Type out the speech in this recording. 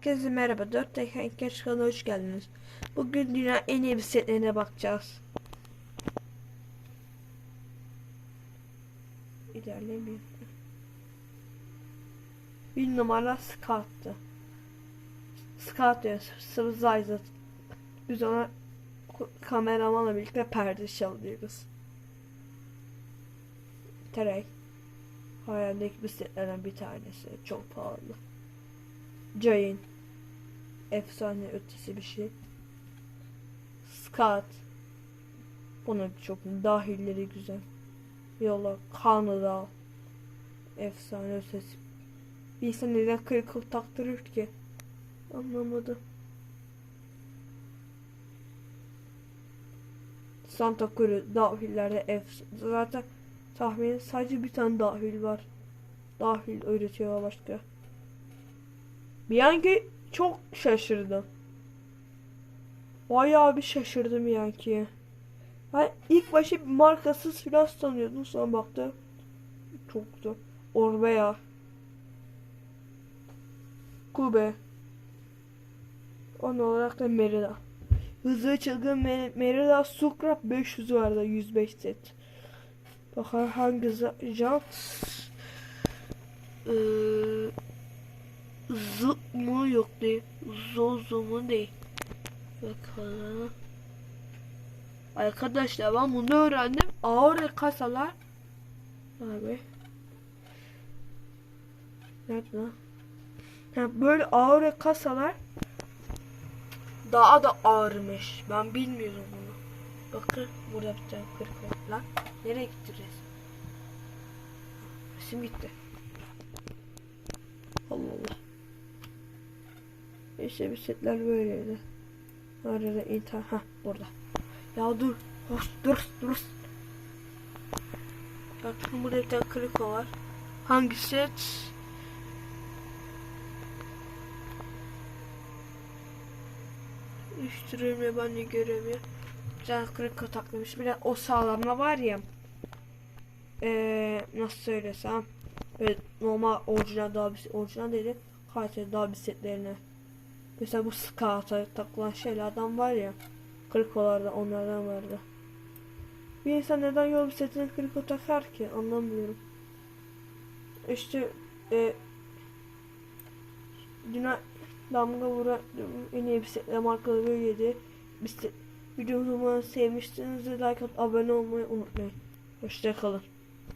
Herkese merhaba. 4 dakika İlker kanalına hoş geldiniz. Bugün dünya en iyi bisikletlerine bakacağız. İlerleyelim. Bir numara Scott'tı. Scott diyor. Sıvı Zayzat. Biz ona kameramanla birlikte perde çalıyoruz. Terey. Hayaldeki bisikletlerden bir tanesi. Çok pahalı. Giant. Efsane ötesi bir şey. Scott. Bunun çok dahilleri güzel. Yola Kanada. Efsane ötesi. Bir insan neden kırık taktırır ki? Anlamadım. Santa Cruz dahillerde efs zaten tahminin sadece bir tane dahil var. Dahil üretiyor başka. Bir an ki çok şaşırdım. Bayağı bir şaşırdım yani. Ben ilk bir markasız filan sanıyordum sonra baktım. Çok güzel. Orbea. Kube. On olarak da Merida. Hızlı çılgın Mer- Merida Supra 500 vardı 105 set. Bakalım hangi jant? Ee, yok değil. Zozo mu değil. Bakalım. Arkadaşlar ben bunu öğrendim. Ağır kasalar. Abi. Nerede? Ha, böyle ağır kasalar daha da ağırmış. Ben bilmiyorum bunu. Bakın burada tane kırık. Lan nereye resim? Resim gitti. Allah Allah. İşte bisikletler böyleydi. Arada intihar. Ha burada. Ya dur. Hoş, dur dur. Bakın burada bir tane kriko var. Hangi set? Üstürülme ben de göremiyorum. Bir tane kriko taklamış. Bir de o sağlama var ya. Eee nasıl söylesem. Böyle normal orijinal daha bir orijinal değil. Kaliteli daha bisikletlerine. Mesela bu skata takılan şeylerden var ya. Krikolarda onlardan vardı. Bir insan neden yol bisikletine kriko takar ki anlamıyorum. İşte e, dünya damga vuran en iyi bisiklet markaları böyleydi. Bisiklet videomu sevmişseniz like atıp abone olmayı unutmayın. Hoşçakalın.